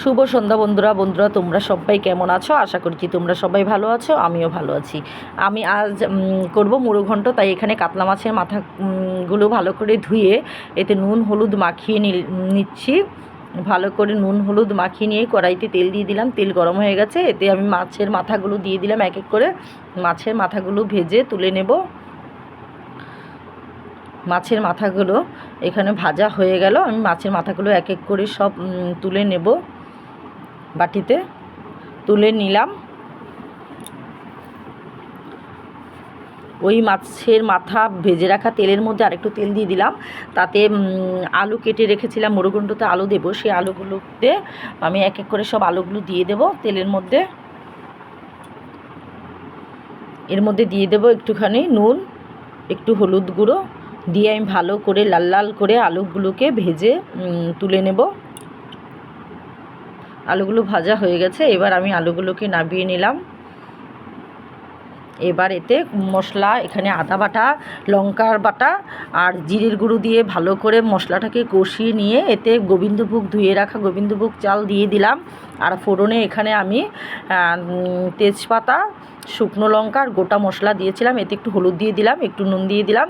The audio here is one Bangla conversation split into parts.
শুভ সন্ধ্যা বন্ধুরা বন্ধুরা তোমরা সবাই কেমন আছো? আশা করছি তোমরা সবাই ভালো আছো আমিও ভালো আছি। আমি আজ করব মুড়োঘণ্ট তাই এখানে কাতলা মাছের মাথা উম, গুলো ভালো করে ধুয়ে এতে নুন হলুদ মাখিয়ে নিচ্ছি। ভালো করে নুন হলুদ মাখিয়ে নিয়ে কড়াইতে তেল দিয়ে দিলাম তেল গরম হয়ে গেছে। এতে আমি মাছের মাথাগুলো দিয়ে দিলাম এক এক করে। মাছের মাথাগুলো ভেজে তুলে নেব। মাছের মাথাগুলো এখানে ভাজা হয়ে গেল। আমি মাছের মাথাগুলো এক এক করে সব তুলে নেব। বাটিতে তুলে নিলাম। ওই মাছের মাথা ভেজে রাখা তেলের মধ্যে আরেকটু তেল দিয়ে দিলাম। তাতে আলু কেটে রেখেছিলাম মুড়োঘণ্টতে আলু দেবো। সেই আলুগুলোতে আমি এক এক করে সব আলুগুলো দিয়ে দেব তেলের মধ্যে। এর মধ্যে দিয়ে দেব একটুখানি নুন, একটু হলুদ গুঁড়ো। দিয়ে আমি ভালো করে লাল লাল করে আলুগুলোকে ভেজে তুলে নেব। আলুগুলো ভাজা হয়ে গেছে, এবার আমি আলুগুলোকে নাবিয়ে নিলাম। এবার এতে মশলা, এখানে আদা বাটা, লঙ্কার বাটা আর জিরের গুঁড়ো দিয়ে ভালো করে মশলাটাকে কষিয়ে নিয়ে এতে গোবিন্দভোগ, ধুয়ে রাখা গোবিন্দভোগ চাল দিয়ে দিলাম। আর ফোড়নে এখানে আমি তেজপাতা, শুকনো লঙ্কা আর গোটা মশলা দিয়েছিলাম। এতে একটু হলুদ দিয়ে দিলাম, একটু নুন দিয়ে দিলাম।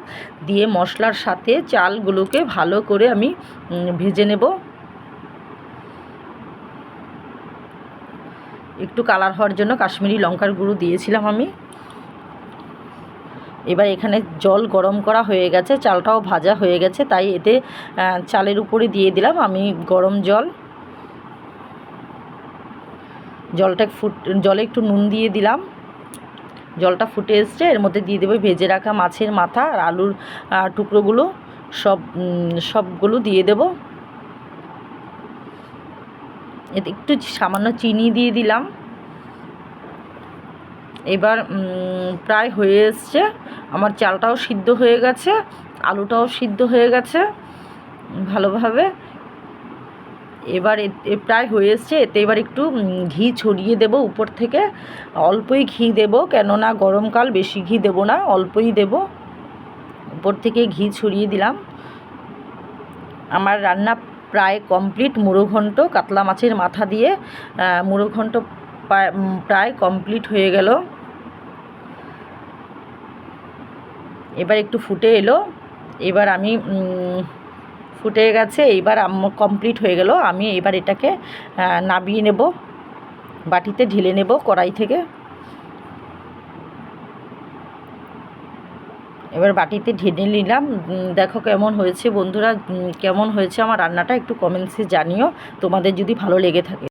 দিয়ে মশলার সাথে চালগুলোকে ভালো করে আমি ভেজে নেব। একটু কালার হওয়ার জন্য কাশ্মীরি লঙ্কার গুঁড়ো দিয়েছিলাম আমি। এবার এখানে জল গরম করা হয়ে গেছে, চালটাও ভাজা হয়ে গেছে, তাই এতে চালের উপরে দিয়ে দিলাম আমি গরম জল। জলটা ফুট, জলে একটু নুন দিয়ে দিলাম। জলটা ফুটে এসছে, এর মধ্যে দিয়ে দেবো ভেজে রাখা মাছের মাথা আর আলুর টুকরোগুলো, সব সবগুলো দিয়ে দেব। এতে একটু সামান্য চিনি দিয়ে দিলাম। এবার প্রায় হয়ে এসছে। আমার চালটাও সিদ্ধ হয়ে গেছে, আলুটাও সিদ্ধ হয়ে গেছে, ভালোভাবে। এবার এ- প্রায় হয়ে এসছে। এতে এবার একটু ঘি ছড়িয়ে দেব উপর থেকে। অল্পই ঘি দেব, কেননা গরমকাল বেশি ঘি দেব না, অল্পই দেব। উপর থেকে ঘি ছড়িয়ে দিলাম। আমার রান্না প্রায় কমপ্লিট মুড়োঘণ্ট, কাতলা মাছের মাথা দিয়ে মুড়োঘণ্ট প্রায়- কমপ্লিট হয়ে গেল। এবার একটু ফুটে এলো। এবার আমি ফুটে গেছে এইবার কমপ্লিট হয়ে গেল। আমি এবার এটাকে নাবিয়ে নেব। বাটিতে ঢেলে নেব কড়াই থেকে। এবার বাটিতে ঢেলে নিলাম। দেখো কেমন হয়েছে বন্ধুরা। কেমন হয়েছে আমার রান্নাটা একটু কমেন্টসে জানিও। তোমাদের যদি ভালো লেগে থাকে।